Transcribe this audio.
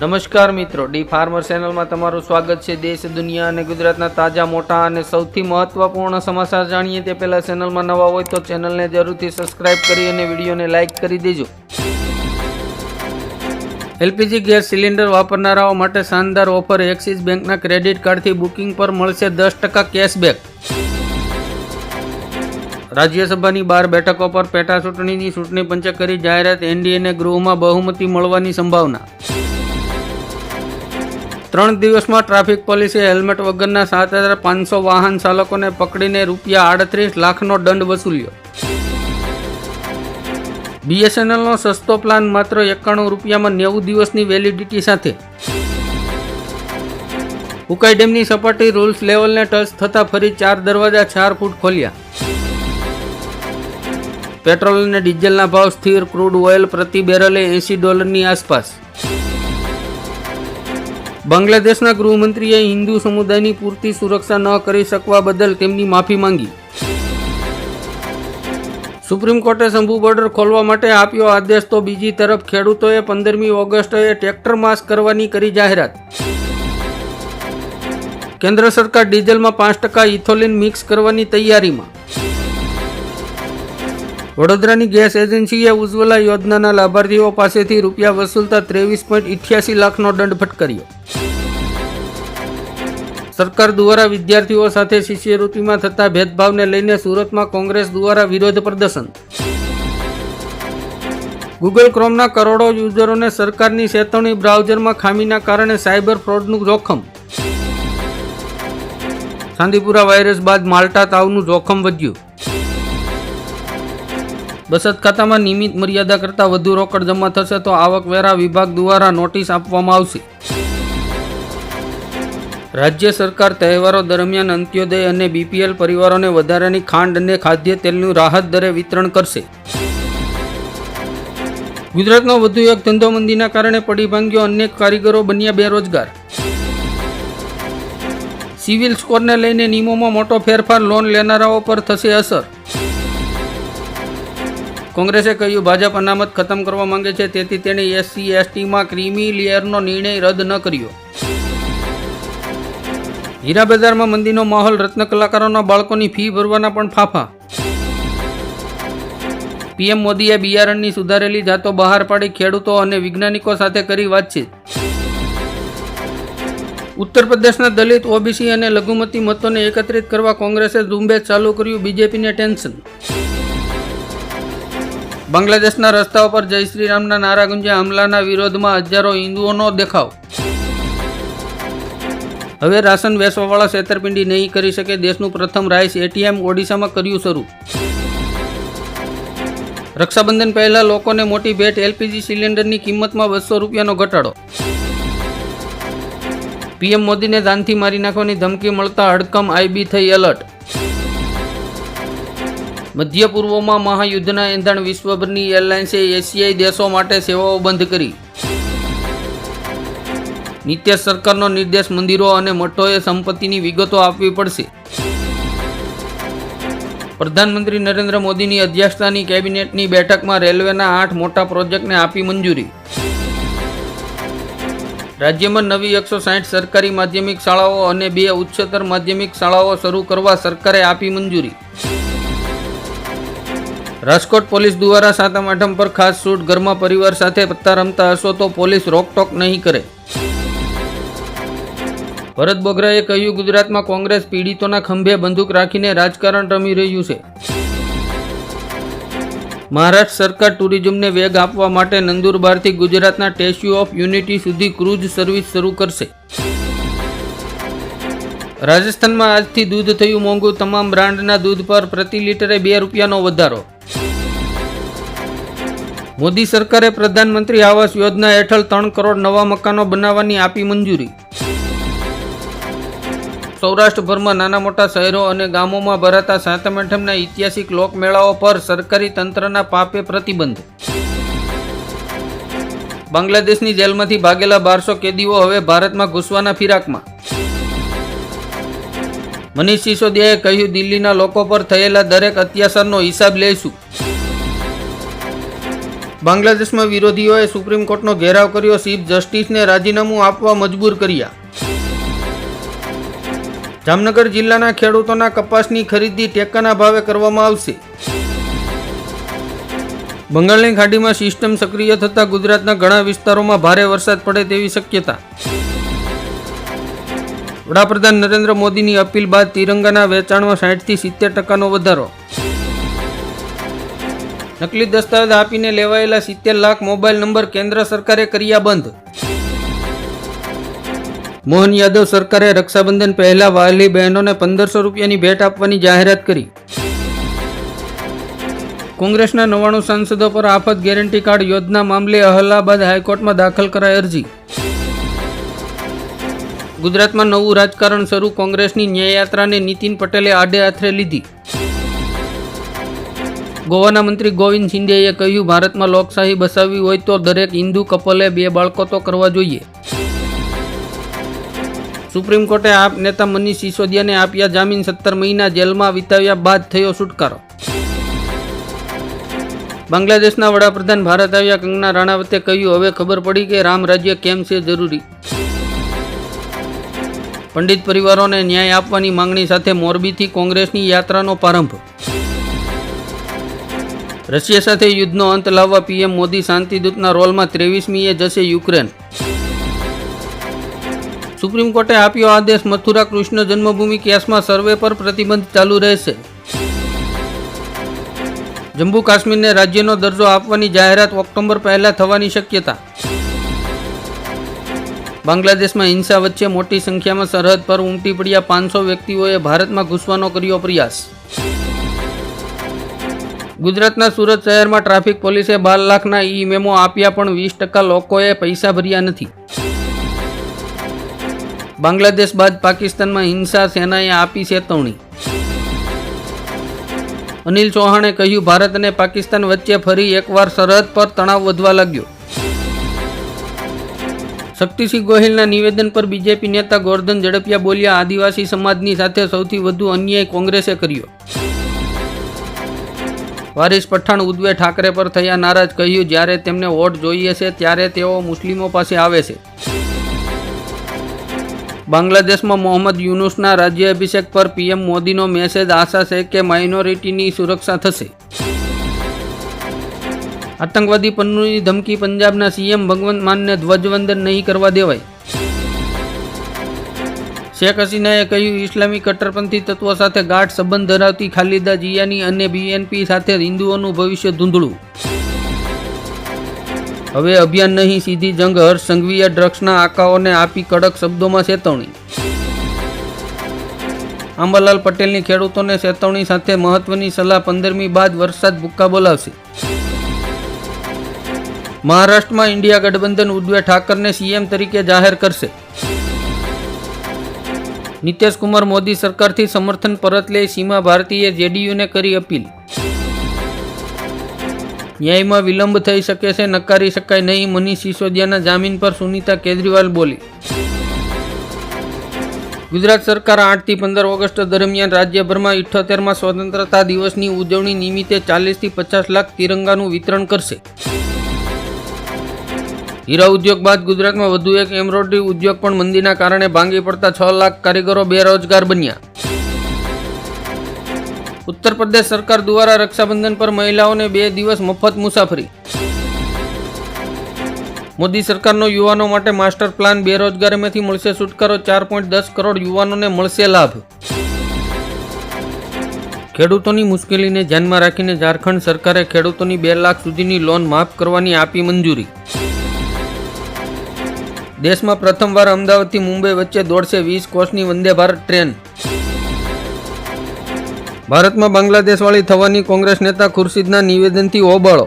નમસ્કાર મિત્રો, D farmer ચેનલમાં તમારું સ્વાગત છે. દેશ, દુનિયા અને ગુજરાતના તાજા, મોટા અને સૌથી મહત્વપૂર્ણ સમાચાર જાણીએ તે પહેલાં ચેનલમાં નવા હોય તો ચેનલને જરૂરથી સબસ્ક્રાઇબ કરી અને વિડીયોને લાઇક કરી દેજો. એલપીજી ગેસ સિલિન્ડર વાપરનારાઓ માટે શાનદાર ઓફર એક્સિસ બેંકના ક્રેડિટ કાર્ડથી બુકિંગ પર મળશે દસ ટકા કેશબેક. રાજ્યસભાની બાર બેઠકો પર પેટા ચૂંટણીની ચૂંટણી પંચે કરી જાહેરાત, એનડીએને ગૃહમાં બહુમતી મળવાની સંભાવના. ત્રણ દિવસમાં ટ્રાફિક પોલીસે હેલ્મેટ વગરના સાત હજાર પાંચસો વાહન ચાલકોને પકડીને રૂપિયા આડત્રીસ લાખનો દંડ વસૂલ્યો. બીએસએનએલનો સસ્તો પ્લાન માત્ર એકાણું રૂપિયામાં નેવું દિવસની વેલિડિટી સાથે. ઉકાઈ ડેમની સપાટી રૂલ્સ લેવલને ટચ થતાં ફરી ચાર દરવાજા ચાર ફૂટ ખોલ્યા. પેટ્રોલ અને ડીઝલના ભાવ સ્થિર, ક્રૂડ ઓઇલ પ્રતિ બેરલે એંસી ડોલરની આસપાસ. બાંગ્લાદેશના ગૃહમંત્રીએ હિન્દુ સમુદાયની પૂરતી સુરક્ષા ન કરી શકવા બદલ તેમની માફી માંગી. સુપ્રીમ કોર્ટે શંભુ બોર્ડર ખોલવા માટે આપ્યો આદેશ, તો બીજી તરફ ખેડૂતોએ પંદરમી ઓગસ્ટે ટ્રેક્ટર માસ કરવાની કરી જાહેરાત. કેન્દ્ર સરકાર ડીઝલમાં પાંચ ટકા ઇથોલિન મિક્સ કરવાની તૈયારીમાં. વડોદરાની ગેસ એજન્સીએ ઉજ્જવલા યોજનાના લાભાર્થીઓ પાસેથી રૂપિયા વસૂલતા ત્રેવીસ પોઈન્ટ ઇઠ્યાસી લાખનો દંડ ફટકાર્યો. સરકાર દ્વારા વિદ્યાર્થીઓ સાથે શિષ્યવૃત્તિમાં થતા ભેદભાવને લઈને સુરતમાં કોંગ્રેસ દ્વારા વિરોધ પ્રદર્શન. ગૂગલ ક્રોમના કરોડો યુઝરોને સરકારની ચેતવણી બ્રાઉઝરમાં ખામીના કારણે સાયબર ફ્રોડનું જોખમ. સાંદીપુરા વાયરસ બાદ માલ્ટા તાવનું જોખમ વધ્યું. બચત ખાતામાં નિયમિત મર્યાદા કરતાં વધુ રોકડ જમા થશે તો આવકવેરા વિભાગ દ્વારા નોટિસ આપવામાં આવશે. રાજ્ય સરકાર તહેવારો દરમિયાન અંત્યોદય અને બીપીએલ પરિવારોને વધારાની ખાંડ અને ખાદ્ય તેલનું રાહત દરે વિતરણ કરશે. ગુજરાતમાં વધુ એક ધંધો મંદીના કારણે પડી ભાંગ્યો અનેક કારીગરો બન્યા બેરોજગાર. સિવિલ સ્કોરને લઈને નિયમોમાં મોટો ફેરફાર લોન લેનારાઓ પર થશે અસર. કોંગ્રેસે કહ્યું, ભાજપ અનામત ખતમ કરવા માંગે છે, તેથી તેણે એસસી, એસટીમાં ક્રીમી લેયરનો નિર્ણય રદ ન કર્યો. હીરા બજારમાં મંદીનો માહોલ, રત્ન કલાકારોના બાળકોની ફી ભરવાના પણ ફાફા. પીએમ મોદીએ બિયારણની સુધારેલી જાતો બહાર પાડી ખેડૂતો અને વૈજ્ઞાનિકો સાથે કરી વાતચીત. ઉત્તર પ્રદેશના દલિત, ઓબીસી અને લઘુમતી મતોને એકત્રિત કરવા કોંગ્રેસે ઝુંબેશ ચાલુ કર્યું બીજેપીને ટેન્શન. બાંગ્લાદેશના રસ્તાઓ પર જય શ્રી રામના નારા ગુંજ્યા હમલાના વિરોધમાં હજારો હિન્દુઓનો દેખાવ. હવે રાશન વેચવાવાળા છેતરપિંડી નહીં કરી શકે દેશનું પ્રથમ રાઈસ એટીએમ ઓડિશામાં કર્યું શરૂ. રક્ષાબંધન પહેલા લોકોને મોટી ભેટ એલપીજી સિલિન્ડરની કિંમતમાં બસો રૂપિયાનો ઘટાડો. પીએમ મોદીને દાનથી મારી નાખવાની ધમકી મળતા હડકમ આઈબી થઈ એલર્ટ. મધ્ય પૂર્વમાં મહાયુદ્ધના એંધાણ વિશ્વભરની એરલાઇન્સે એશિયાઈ દેશો માટે સેવાઓ બંધ કરી. નીતિશ સરકારનો નિર્દેશ મંદિરો અને મઠોએ સંપત્તિની વિગતો આપવી પડશે. પ્રધાનમંત્રી નરેન્દ્ર મોદીની અધ્યક્ષતાની કેબિનેટની બેઠકમાં રેલવેના આઠ મોટા પ્રોજેક્ટને આપી મંજૂરી. રાજ્યમાં નવી એકસો સાહીઠ સરકારી માધ્યમિક શાળાઓ અને બે ઉચ્ચતર માધ્યમિક શાળાઓ શરૂ કરવા સરકારે આપી મંજૂરી. રાજકોટ પોલીસ દ્વારા સાતમ આઠમ પર ખાસ છૂટ ઘરમાં પરિવાર સાથે પત્તા રમતા હશો તો પોલીસ રોકટોક નહીં કરે. ભરત બોગરાએ કહ્યું, ગુજરાતમાં કોંગ્રેસ પીડિતોના ખંભે બંદૂક રાખીને રાજકારણ રમી રહ્યું છે. મહારાષ્ટ્ર સરકાર ટુરિઝમને વેગ આપવા માટે નંદુરબારથી ગુજરાતના સ્ટેચ્યુ ઓફ યુનિટી સુધી ક્રૂઝ સર્વિસ શરૂ કરશે. રાજસ્થાનમાં આજથી દૂધ થયું મોંઘું, તમામ બ્રાન્ડના દૂધ પર પ્રતિ લીટરે બે રૂપિયાનો વધારો. મોદી સરકારે પ્રધાનમંત્રી આવાસ યોજના હેઠળ ત્રણ કરોડ નવા મકાનો બનાવવાની આપી મંજૂરી. સૌરાષ્ટ્રભરમાં નાના મોટા શહેરો અને ગામોમાં ભરાતા સાતમ આઠમના ઐતિહાસિક લોકમેળાઓ પર સરકારી તંત્રના પાપે પ્રતિબંધ. બાંગ્લાદેશની જેલમાંથી ભાગેલા બારસો કેદીઓ હવે ભારતમાં ઘૂસવાના ફિરાકમાં. મનીષ સિસોદિયાએ કહ્યું, દિલ્હીના લોકો પર થયેલા દરેક અત્યાચારનો હિસાબ લઈશું બાંગ્લાદેશમાં વિરોધીઓએ સુપ્રીમ કોર્ટનો ઘેરાવ કર્યો, ચીફ જસ્ટિસને રાજીનામું આપવા મજબૂર કર્યા. જામનગર જિલ્લાના ખેડૂતોના કપાસની ખરીદી ટેકાના ભાવે કરવામાં આવશે. બંગાળની ખાડીમાં સિસ્ટમ સક્રિય થતાં ગુજરાતના ઘણા વિસ્તારોમાં ભારે વરસાદ પડે તેવી શક્યતા. વડાપ્રધાન નરેન્દ્ર મોદીની અપીલ બાદ તિરંગાના વેચાણમાં સાઠથી સિત્તેર ટકાનો વધારો. નકલી દસ્તાવેજ આપીને લેવાયેલા સિત્તેર લાખ મોબાઈલ નંબર કેન્દ્ર સરકારે કર્યા બંધ. મોહન યાદવ સરકારે રક્ષાબંધન પહેલા વાલી બહેનોને પંદરસો રૂપિયાની ભેટ આપવાની જાહેરાત કરી. કોંગ્રેસના નવાણું સાંસદો પર આફત ગેરંટી કાર્ડ યોજના મામલે અહલાબાદ હાઈકોર્ટમાં દાખલ કરાઈ અરજી. ગુજરાતમાં નવું રાજકારણ શરૂ, કોંગ્રેસની ન્યાયયાત્રાને નીતિન પટેલે આડે આથરે લીધી. ગોવાના મંત્રી ગોવિંદ શિંદેએ કહ્યું, ભારતમાં લોકશાહી બસાવવી હોય તો દરેક હિન્દુ કપલે બે બાળકો તો કરવા જોઈએ. સુપ્રીમ કોર્ટે આપ નેતા મનીષ સિસોદિયાને આપ્યા જામીન સત્તર મહિના જેલમાં વિતાવ્યા બાદ થયો છુટકારો. બાંગ્લાદેશના વડાપ્રધાન ભારત આવ્યા કંગના રાણાવતે કહ્યું, હવે ખબર પડી કે રામ રાજ્ય કેમ છે જરૂરી? પંડિત પરિવારોને ન્યાય આપવાની માંગણી સાથે મોરબીથી કોંગ્રેસની યાત્રાનો પ્રારંભ. રશિયા સાથે યુદ્ધનો અંત લાવવા પીએમ મોદી શાંતિદૂતના રોલમાં ત્રેવીસમીએ જશે યુક્રેન. સુપ્રીમ કોર્ટે આપ્યો આદેશ, મથુરા કૃષ્ણ જન્મભૂમિ કેસમાં સર્વે પર પ્રતિબંધ ચાલુ રહેશે. જમ્મુ કાશ્મીરને રાજ્યનો દરજ્જો આપવાની જાહેરાત ઓક્ટોબર પહેલા થવાની શક્યતા. બાંગ્લાદેશમાં હિંસા વચ્ચે મોટી સંખ્યામાં સરહદ પર ઉમટી પડ્યા પાંચસો વ્યક્તિઓએ ભારતમાં ઘૂસવાનો કર્યો પ્રયાસ. ગુજરાતના સુરત શહેરમાં ટ્રાફિક પોલીસે બાર લાખના ઈ મેમો આપ્યા પણ વીસ ટકા લોકોએ પૈસા ભર્યા નથી. બાંગ્લાદેશ બાદ પાકિસ્તાનમાં હિંસા સેનાએ આપી ચેતવણી. અનિલ ચૌહાણે કહ્યું, ભારત અને પાકિસ્તાન વચ્ચે ફરી એકવાર સરહદ પર તણાવ વધવા લાગ્યો. શક્તિસિંહ ગોહિલના નિવેદન પર બીજેપી નેતા ગોરધન ઝડપિયા બોલ્યા, આદિવાસી સમાજની સાથે સૌથી વધુ અન્યાય કોંગ્રેસે કર્યો. વારિસ પઠાણ ઉદ્વે ઠાકરે પર થયા નારાજ કહ્યું, જ્યારે તેમને વોટ જોઈએ છે, ત્યારે તેઓ મુસ્લિમો પાસે આવે છે. બાંગ્લાદેશમાં મોહમ્મદ યુનુસના રાજ્ય અભિષેક પર પીએમ મોદીનો મેસેજ, આશા છે કે માઇનોરિટીની સુરક્ષા થશે. આતંકવાદી પન્નુની ધમકી પંજાબના સીએમ ભગવંત માનને ધ્વજવંદન નહીં કરવા દેવાય. શેખ હસીનાએ કહ્યું, ઇસ્લામી કટ્ટરપંથી તત્વો સાથે ગાઢ સંબંધ ધરાવતી ખાલિદા જિયાની અને બીએનપી સાથે હિન્દુઓનું ભવિષ્ય ધૂંધળું. હવે અભિયાન નહીં, સીધી જંગ, હર્ષ સંઘવીએ ડ્રગ્સના આકાઓને આપી કડક શબ્દોમાં ચેતવણી. આંબાલાલ પટેલની ખેડૂતોને ચેતવણી સાથે મહત્વની સલાહ પંદરમી બાદ વરસાદ ભૂક્કા બોલાવશે. મહારાષ્ટ્રમાં ઇન્ડિયા ગઠબંધન ઉદ્ધવે ઠાકરને સીએમ તરીકે જાહેર કરશે. નીતિશ કુમાર મોદી સરકારથી સમર્થન પરત લઈ સીમા ભારતીએ જેડીયુને કરી અપીલ. ન્યાયમાં વિલંબ થઈ શકે છે, નકારી શકાય નહીં મનીષ સિસોદિયાના જામીન પર સુનીતા કેજરીવાલ બોલી. ગુજરાત સરકાર આઠથી પંદર ઓગસ્ટ દરમિયાન રાજ્યભરમાં ઇઠ્ઠોતેરમાં સ્વતંત્રતા દિવસની ઉજવણી નિમિત્તે ચાલીસથી પચાસ લાખ તિરંગાનું વિતરણ કરશે. હીરા ઉદ્યોગ બાદ ગુજરાતમાં વધુ એક એમ્બ્રોઇડરી ઉદ્યોગ પણ મંદીના કારણે ભાંગી પડતા છ લાખ કારીગરો બેરોજગાર બન્યા. ઉત્તર પ્રદેશ સરકાર દ્વારા રક્ષાબંધન પર મહિલાઓને બે દિવસ મફત મુસાફરી. મોદી સરકારનો યુવાનો માટે માસ્ટર પ્લાન બેરોજગારીમાંથી મળશે છુટકારો. ચાર પોઈન્ટ દસ કરોડ યુવાનોને મળશે લાભ. ખેડૂતોની મુશ્કેલીને ધ્યાનમાં રાખીને ઝારખંડ સરકારે ખેડૂતોની બે લાખ સુધીની લોન માફ કરવાની આપી મંજૂરી. દેશમાં પ્રથમવાર અમદાવાદથી મુંબઈ વચ્ચે દોડશે વીસ કોચની વંદે ભારત ટ્રેન. ભારતમાં બાંગ્લાદેશવાળી થવાની કોંગ્રેસ નેતા ખુરશીદના નિવેદનથી હોબાળો